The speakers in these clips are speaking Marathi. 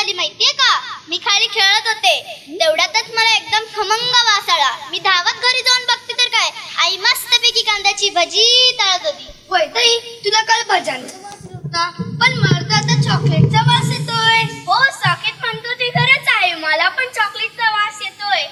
झाली माहितीये का? मी खाली खेळत होते. तेवढ्यातच मला एकदम खमंग वास आला. मी धावत घरी जाऊन बघते तर काय? आई मस्तपैकी कांद्याची भजी तळत होती. होय ताई तुला काल भजन पण मला तर आता चॉकलेटचा वास येतोय. हो सॉकेट म्हणतो ते खरंच आहे. मला पण चॉकलेटचा वास येतोय.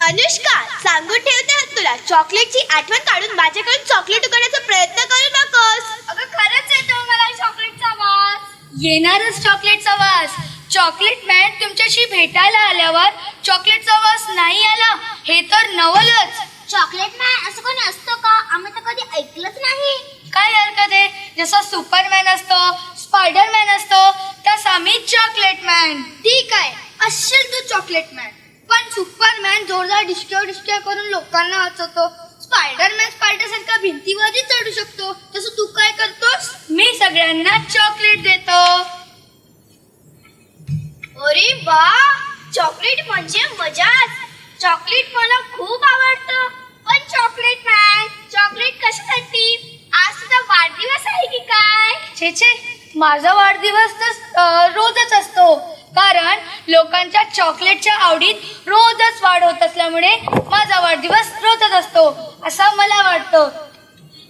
अनुष्का सांगून ठेवते तुला. चॉकलेटची आठवण काढून माझ्याकडून चॉकलेट उकडण्याचा प्रयत्न करू नकोस. अगं खरंच येतो मला चॉकलेटचा वास. येणारच चॉकलेटचा वास. चॉकलेट मॅन तुमच्याशी भेटायला आल्यावर चॉकलेटचा वास नाही आला? हे तर नवलच. चॉकलेट मॅन असं कोणी असतो का? आम्ही तर कधी ऐकलंच नाही. काय हरकत आहे? जसा सुपरमॅन असतो स्पायडरमॅन असतो तसा मी चॉकलेट मॅन ठीक आहे. असेल तू चॉकलेट मॅन पण सुपरमॅन जोरदार डिस्क्यो डिस्क्यो करून लोकांना वाचवतो स्पायडरमॅन स्पायडर सारखा भिंतीवरही चढू शकतो. तसं तू काय करतोस? मी सगळ्यांना चॉकलेट देतो. अरे वा चॉकलेट म्हणजे मजाच. चॉकलेट मला खूप आवडतं. पण चॉकलेट मॅन चॉकलेट कशासाठी आज तुझा वाढदिवस आहे की काय? छे छे. माझा वाढदिवस तर रोजच असतो. कारण लोकांच्या चॉकलेटच्या आवडीत रोजच वाढ होत असल्यामुळे माझा वाढदिवस रोजच असतो असं मला वाटतं.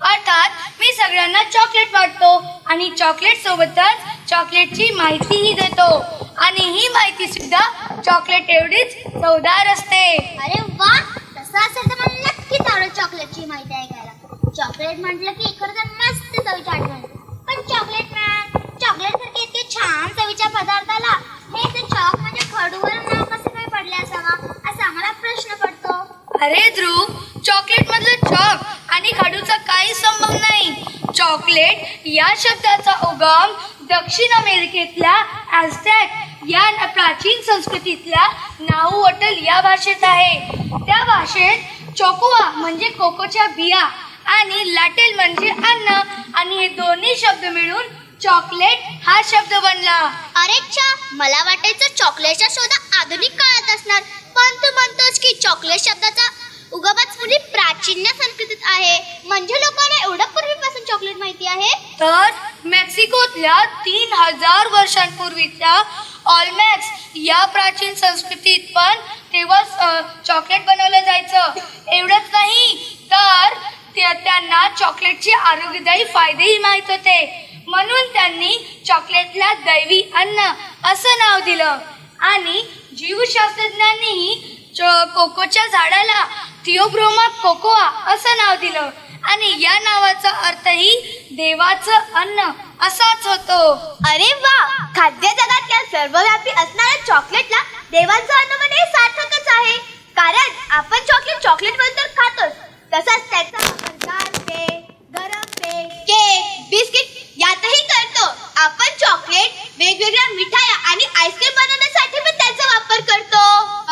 अर्थात मी सगळ्यांना चॉकलेट वाटतो आणि चॉकलेट सोबतच चॉकलेटची माहितीही देतो. आणि ही माहिती सुद्धा चॉकलेट एवढीच चवदार असते. अरे वा तसं असेल तर मला नक्कीच आवडेल चॉकलेटची माहिती ऐकायला. चॉकलेट म्हटलं की खरं तर मस्त चवीची आठवण. पण चॉकलेट मॅन चॉकलेट सारखे इतके छान चवीच्या पदार्थाला हे ते चॉक म्हणजे खडूवर नाव कसं काय पडले असावा असा आम्हाला प्रश्न पडतो. अरे ध्रुव चॉकलेट मधलं चॉक आणि खडूचा काही संबंध नाही. चॉकलेट या शब्दाचा उगम दक्षिण अमेरिकेतल्या ॲझटॅक या प्राचीन संस्कृतीतल्या नाऊवटल या भाषेत आहे. त्या भाषेत चोकोवा म्हणजे कोकोच्या बिया आणि लाटेल म्हणजे अन्न. आणि हे दोन्ही शब्द मिळून चॉकलेट हा शब्द बनला. अरे च्छा मला वाटायचं चॉकलेटचा शोध आधुनिक काळात असणार. पण तू म्हणतोस की चॉकलेट शब्दाचा उगमच पुढे प्राचीन संस्कृतीत आहे. म्हणजे लोकांना एवढं पूर्वीपासून चॉकलेट माहिती आहे? तर मेक्सिकोतल्या तीन हजार वर्षांपूर्वीच्या ऑलमॅक्स या प्राचीन संस्कृतीत पण तेव्हा चॉकलेट बनवलं जायचं. एवढंच नाही तर त्या- त्यांना चॉकलेटचे आरोग्यदायी फायदेही माहीत होते. म्हणून त्यांनी चॉकलेटला दैवी अन्न असं नाव दिलं. आणि जीवशास्त्रज्ञांनीही कोकोच्या झाडाला थिओब्रोमा कोकोआ असं नाव दिलं. आणि या नावाचा अर्थही देवाचं अन्न असाच होतो. अरे वा! खाद्य जगातल्या सर्वव्यापी असणाऱ्या चॉकलेटला देवांचं अन्न म्हणे सार्थकच आहे. कारण आपण चॉकलेट चॉकलेटबद्दल खातोच. तसाच त्याचा वापर दाल पे गरम पे केक बिस्किट यातही करतो. आपण चॉकलेट वेगवेगळ्या मिठाया आणि आईस्क्रीम बनवण्यासाठी पण त्याचा वापर करतो.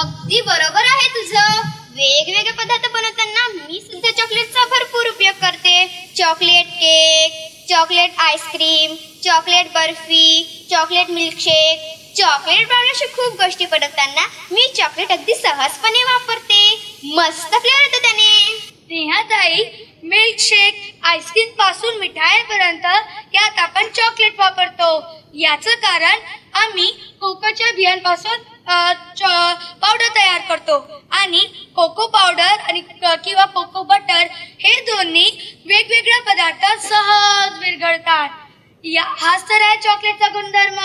अगदी बरोबर आहे तुझं. वेगवेगळे पदार्थ बनवताना मी सुद्धा चॉकलेटचा भरपूर उपयोग करते. Chocolate cake chocolate ice cream chocolate barfi chocolate milkshake chocolate बनवण्याची खूप गोष्टी बनवताना मी चॉकलेट अगदी सहजपणे वापरते. मस्त फ्लेवर येतो त्याने. नेहाताई मिल्कशेक आईस्क्रीमपासून मिठाईपर्यंत यात आपण चॉकलेट वापरतो. याचं कारण आम्ही कोकोच्या बियांपासून पावडर तयार करतो. आणि कोको पावडर आणि किंवा कोको बटर हे दोन्ही वेगवेगळ्या पदार्थ सहज विरघळतात. या हाच तर आहे चॉकलेटचा गुणधर्म.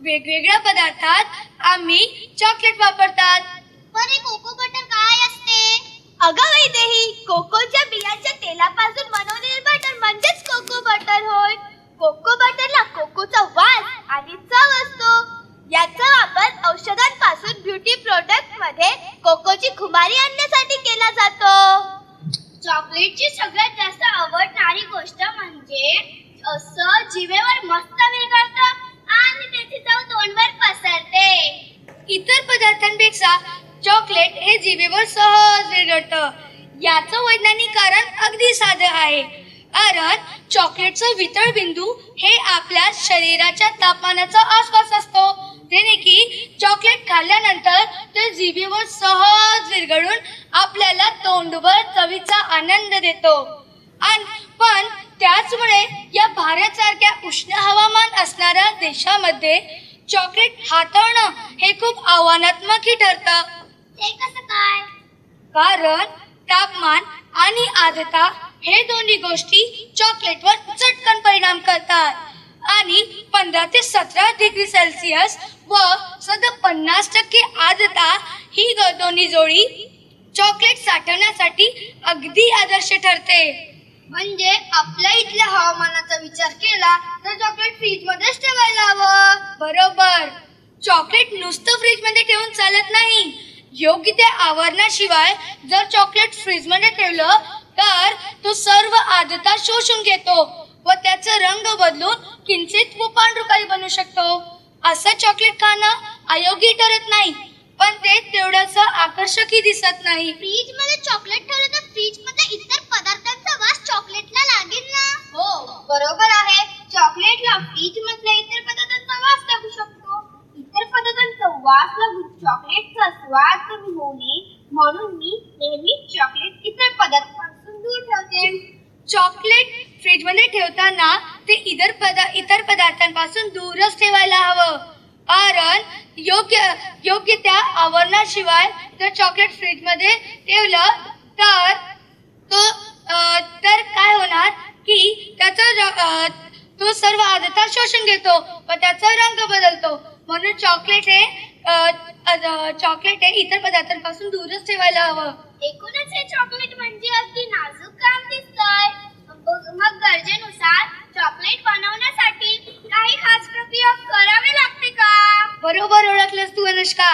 वेगवेगळ्या पदार्थात आम्ही चॉकलेट वापरतात. पण हे कोको बटर काय असते? अगं वैदेही कोकोच्या बियांच्या तेलापासून बनवलेले बटर म्हणजेच कोको बटर होय. कोको बटरला कोकोचा वास आणि चव असतो. याचा वापर औषधांपासून ब्युटी प्रोडक्टमध्ये कोकोची खुमारी आणण्यासाठी केला जातो चॉकलेटची सगळ्यात जास्त आवडणारी गोष्ट म्हणजे असं जिभेवर मस्त विरघळतं आणि त्याची चव तोंडवर पसरते इतर पदार्थांपेक्षा चॉकलेट हे जिभेवर सहज विरघळतं याचं वैज्ञानिक कारण अगदी साधं आहे. कारण चॉकलेटचं वितळ बिंदू हे आपल्या शरीराच्या तापमानाच्या आसपास असतो. जेणे की चॉकलेट खाल्ल्यानंतर ते जिभेवर सहज विरघळून आपल्याला तोंडभर चवीचा आनंद देतो. आणि पण त्याचमुळे या भारतसारख्या उष्ण हवामान असणाऱ्या देशामध्ये चॉकलेट हाताळणं हे खूप आव्हानात्मकही ठरतं. ते कसं काय? कारण तापमान आणि आर्द्रता हे दोन्ही गोष्टी चॉकलेटवर चटकन परिणाम करतात. आणि पंधरा ते सतरा डिग्री सेल्सिअस व सध्या पन्नास टक्के आर्द्रता ही दोन्ही जोडी चॉकलेट साठवण्यासाठी अगदी आदर्श ठरते. म्हणजे आपल्या इथल्या हवामानाचा विचार केला तर चॉकलेट फ्रीज मध्येच ठेवायला हवं. बरोबर. चॉकलेट नुसतं फ्रीजमध्ये ठेवून चालत नाही. योग्य त्या आवरणाशिवाय जर चॉकलेट फ्रीजमध्ये ठेवलं तर तो सर्व आर्द्रता शोषून घेतो व त्याचा रंग बदलून किंचित व पांढरुकाई बनू शकतो. असं चॉकलेट खाणं अयोग्य ठरत नाही पण ते तेवढंच आकर्षकही दिसत नाही. फ्रीजमध्ये चॉकलेट ठेवलं तर फ्रीजमध्ये इतर पदार्थांचा वास चॉकलेटला लागेल ना? हो बरोबर आहे. चॉकलेटला फ्रीज मधल्या इतर पदार्थांचा वास लागू शकतो. इतर पदार्थांचा वास लागून चॉकलेटचा स्वाद कमी होऊ नये म्हणून मी नेहमी चॉकलेट इतर पदार्थांपासून दूर ठेवते. चॉकलेट फ्रीजमध्ये ठेवताना ते इतर पदा इतर पदार्थांपासून दूरच ठेवायला हवं. कारण योग्य योग्य त्या आवरणाशिवाय जर चॉकलेट फ्रीजमध्ये ठेवलं तर तो तर काय होणार की त्याचा र- तो सर्व आदता शोषून घेतो व त्याचा रंग बदलतो. म्हणून चॉकलेट हे चॉकलेट हे इतर पदार्थांपासून दूरच ठेवायला हवं. एकूणच हे चॉकलेट म्हणजे अगदी नाजूक काम दिसतंय. मग मग गरजेनुसार चॉकलेट बनवण्यासाठी काही खास प्रक्रिया करावी लागते का? बरोबर ओळखलंस तू अनुष्का.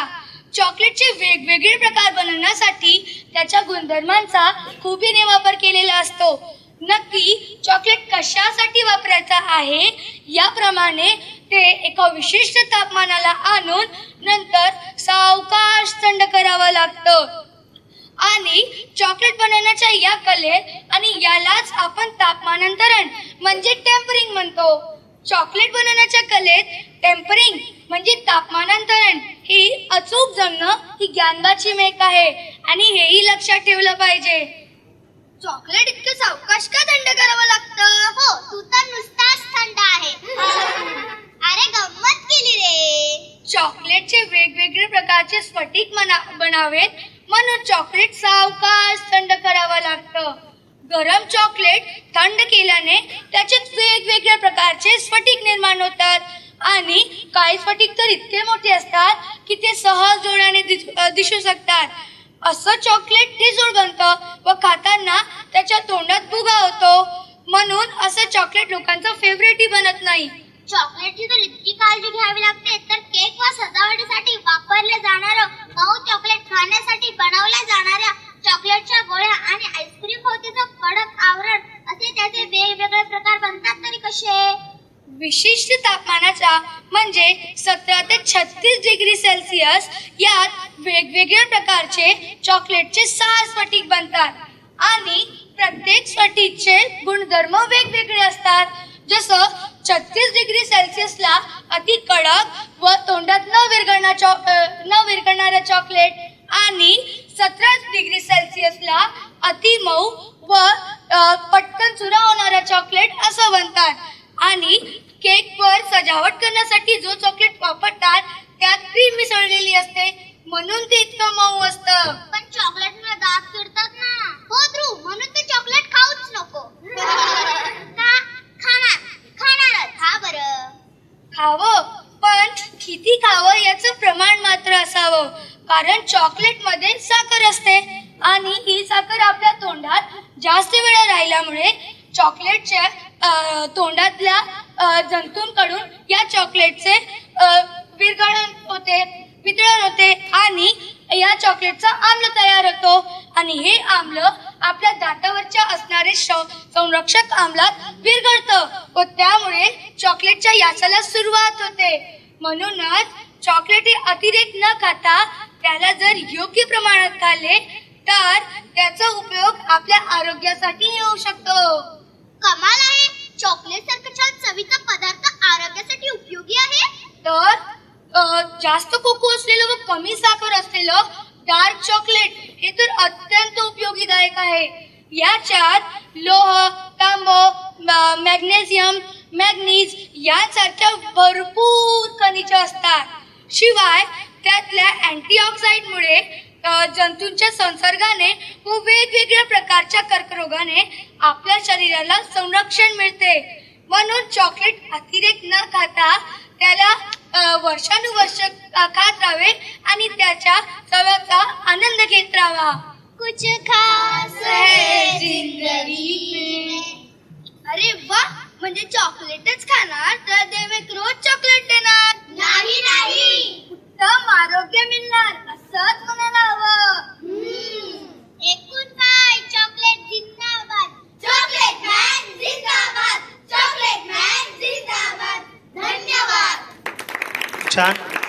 चॉकलेटचे वेगवेगळे प्रकार बनवण्यासाठी त्याच्या गुणधर्मांचा खुबीने वापर केलेला असतो. नक्की चॉकलेट कशासाठी वापरायचा आहे? याप्रमाणे ते एका विशिष्ट तापमानाला आणून नंतर सावकाश थंड करावं लागतं. आणि चॉकलेट बनवण्याच्या या कलेत आणि यालाच आपण तापमानांतरण म्हणजे टेम्परिंग म्हणतो. चॉकलेट बनवण्याच्या कलेत टेम्परिंग म्हणजे तापमानांतरण ही अचूक जमणं ही ज्ञानबाची मेक आहे. आणि हेही लक्षात ठेवलं पाहिजे. चॉकलेट इतकं सावकाश का थंड करावं लागतं? हो तू तर नुसताच थंड आहे. अरे गंमत केली रे. चॉकलेटचे वेगवेगळे प्रकारचे स्फटिक बनावेत. म्हणून चॉकलेट सावकाश थंड करावं लागतं. गरम चॉकलेट थंड केल्याने त्याच्यात वेगवेगळ्या प्रकारचे स्फटिक निर्माण होतात. आणि काही स्फटिक तर इतके मोठे असतात की ते सहज डोळ्याने दिसू शकतात. असं चॉकलेट ठिसूळ बनतं व खाताना त्याच्या तोंडात भुगा होतो. म्हणून असं चॉकलेट लोकांचं फेवरेटही बनत नाही. चॉकलेटची तर इतकी काळजी घ्यावी लागते तर केक व सजावटीसाठी वापरले जाणारं मऊ चॉकलेट खाण्यासाठी बनवल्या जाणाऱ्या चॉकलेटच्या गोळ्या आणि आईस्क्रीम भोवतीचं कडक आवरण असे त्याचे वेगवेगळे प्रकार बनतात तरी कसे? विशिष्ट तापमानाचा म्हणजे सतरा ते छत्तीस डिग्री सेल्सिअस यात वेगवेगळ्या प्रकारचे चॉकलेटचे सहा स्फटिक बनतात. आणि प्रत्येक स्फटिकचे गुणधर्म वेगवेगळे असतात. जसं छत्तीस डिग्री सेल्सिअसला अति कडक व तोंडात न विरघळणा चॉ न विरघळणारं चॉकलेट आणि सतरा डिग्री सेल्सिअसला अति मऊ व पटकन चुरा होणाऱ्या चॉकलेट असं बनतात. आणि केकवर सजावट करण्यासाठी जो चॉकलेट वापरतात त्यात क्रीम मिसळलेली असते. म्हणून ते इतकं मऊ असतं. पण चॉकलेट मुळे दात फिरतात ना. हो ध्रुव म्हणून ते चॉकलेट खाऊच नको. का खाणार खाणारच बरं. खावं पण किती खावं याचं प्रमाण मात्र असावं. कारण चॉकलेटमध्ये साखर असते आणि ही साखर आपल्या तोंडात जास्त वेळ राहिल्यामुळे चॉकलेटच्या तोंडातल्या जंतूंकडून या चॉकलेटचे विरघळण होते. वितळण होते आणि या चॉकलेटचा आम्ल तयार होतो. आणि हे आम्ल आपल्या दातावरच्या असणारे श- संरक्षक आम्लात विरघळतं व त्यामुळे चॉकलेटच्या याचाला सुरुवात होते. म्हणूनच चॉकलेट हे अतिरेक न खाता त्याला जर योग्य प्रमाणात खाल्ले तर त्याचा उपयोग आपल्या आरोग्यासाठी होऊ शकतो. कमाल आहे. चॉकलेट सारखं छान चवीचा पदार्थ आरोग्यासाठी उपयोगी आहे. तर जास्त कोको असलेलं व कमी साखर असलेलं डार्क चॉकलेट हे तर अत्यंत उपयोगीदायक आहे. याच्यात लोह तांब म- मॅग्नेशियम मॅग्नीज यांसारख्या भरपूर खनिज असतात. शिवाय त्यातल्या अँटीऑक्साइडमुळे जंतूंच्या संसर्गाने व वेगवेगळ्या प्रकारच्या कर्करोगाने आपल्या शरीराला संरक्षण मिळते. म्हणून चॉकलेट अतिरेक न खाता त्याला वर्षानुवर्ष खात राहावे आणि त्याच्या चव्याचा आनंद घेत राहावा. कुछ खास है जिंदगी अरे वा म्हणजे चॉकलेटच खाणार तर देव रोज चॉकलेट देणार. नाही नाही. उत्तम आरोग्य मिळणार असंच म्हणायला हवं. एकूण काय? चॉकलेट जिंदाबाद. चॉकलेट मॅन जिंदाबाद. चॉकलेट मॅन जिंदाबाद. धन्यवाद. Tchau.